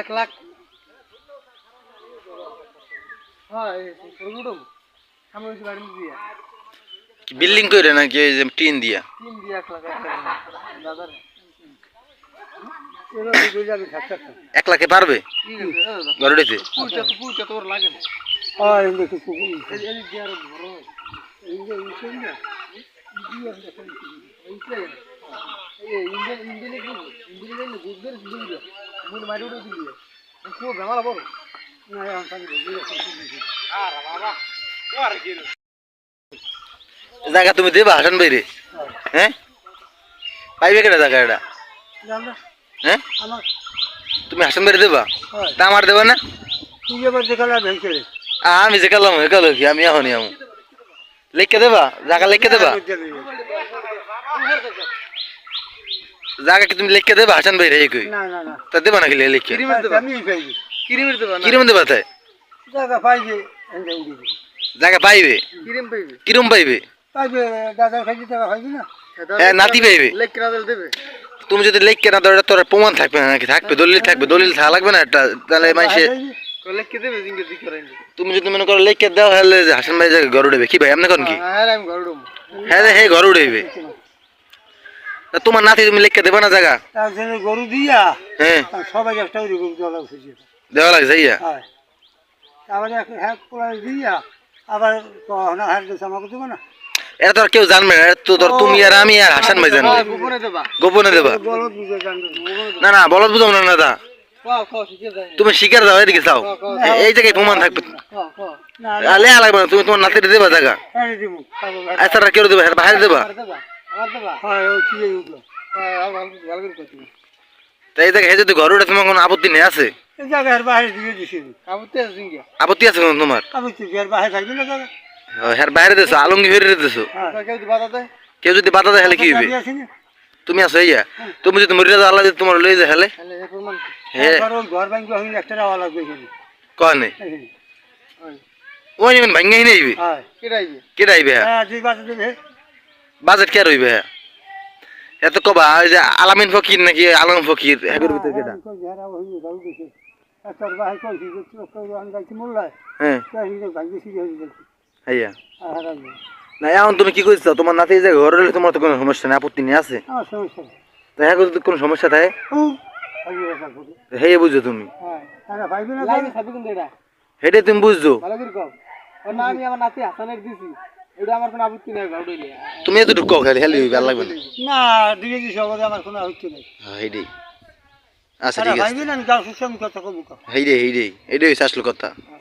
এক লাখ হ্যাঁ, বিল্ডিং করে নাকি ওই যে টিন দিয়া টিন দিয়া এক লাখ দাদার এক লাখে পারবে গরুডিতে হ্যাঁ, ইন্ডিয়ান তুমি মারি দিবি কো গোমলা বল না আমি পা দিবি আর বাবা যাগা তুমি দিবা হাসান বৈরে হ্যাঁ পাইবে কেডা জায়গাডা দাও দাও হ্যাঁ তুমি হাসান বৈরে দেবা তা আমার দেবা না কি ব্যাপারে كلام হইছে আমি যা كلام হই كلام ইয়াম ইয়োন ইয়াম লেকে দেবা জায়গা লেকে দেবা জাগা কি তুমি লেখকে দেবে হাসান ভাই রে কই না না না তো দেবা নাকি লেখকে ক্রিমর দেবা আমিই পাইবি ক্রিমর দেবা ক্রিমর দেবা তাই জাগা পাইবি এন্ডে উডিবি জাগা পাইবি ক্রিম পাইবি ক্রিমম পাইবি পাইবি গাজর খাই দিতেবা পাইবি না হ্যাঁ নাতি পাইবি লেখকে না দিলে দেবে তুমি যদি লেখকে না দাও তোর প্রমাণ থাকবে নাকি থাকবে দলিল থাকবে দলিল থাকা লাগবে না একটা তাহলে মাইশে লেখকে দেবে জিঙ্গির দি করাই তুমি যদি মনে কর লেখকে দাও তাহলে হাসান ভাই জাগা গরু দেবে কি ভাই এমন কোন কি হ্যাঁ আমি গরু দেব হ্যাঁ দেখেই গরু দেবে তোমা নাতি তুমি लेके দেবা না জায়গা তা জেনে গরু দিয়া হ্যাঁ সব জায়গায় টাউরি গোক দেবা লাগাইয়া দেবা লাগাইয়া হ্যাঁ আবার এক হাক পোলা দিয়া আবার কও না হার দে সামাগ দেব না এদার কেউ জানবে আরে তোর তুমি আর আমি আর হাসান ভাই জানবে গোপনে দেবা গোপনে দেবা বলদ বুজা জান না না বলদ বুজা না না দা ক খ তুমি শিকার দাও এই দিকে যাও এই দিকে প্রমাণ থাকবে হ্যাঁ হ্যাঁ না আলে আলে তুমি তোমার নাতিরে দেবা জায়গা আমি হ্যাঁ, দেব আচ্ছা রাখো দেব বাইরে হ্যাঁ, দেবা বাইরে হ্যাঁ, দেবা তাই দেখ হেজে তো ঘরের তোমার কোনো আপত্তি নেই আছে জায়গার বাইরে দিয়ে দিছি আপত্তি আছে আপত্তি আছে কোনো তোমার আপত্তি এর বাইরে থাকবে না জায়গা হ্যাঁ বাইরে দেছো আলঙ্গি হয়ে দেছো কেউ যদি বাধা দেয় হলে কি হবে তুমি আছো ইয়া তুমি যদি মরিয়া আল্লাহ যদি তোমার লই যায় হলে ঘর ভাঙবি আমি একটা আওয়াজ লাগবে কনে ওই ভাঙাই নেইবে কেডাইবে কেডাইবে হ্যাঁ দুই বাজে দেবে বাজেট কে রইবে এত কবা ওই যে আলামিন ফকির নাকি আলম ফকির হ্যাঁ, এগুর হ্যাঁ। না এখন তুমি কি করছো তোমার নাতি যে ঘরে রইলে তোমার তো কোনো সমস্যা নেই আপত্তি নেই আছে দেখা হ্যাঁ কোনো সমস্যা থাকে হেয়ে বুঝো তুমি হেটে তুমি বুঝছো ওটা আমার কোনো আপত্তি নাই ওটা তুমি এত ঢুকো খালি হেলি ভাল লাগবে না না দুই কেজি সবদে আমার কোনো আপত্তি নাই হ্যাঁ দে আচ্ছা ঠিক আছে ভাই দিন আমি গাও সুসম কথা কবুকা হেডি হেডি এটাই আসল কথা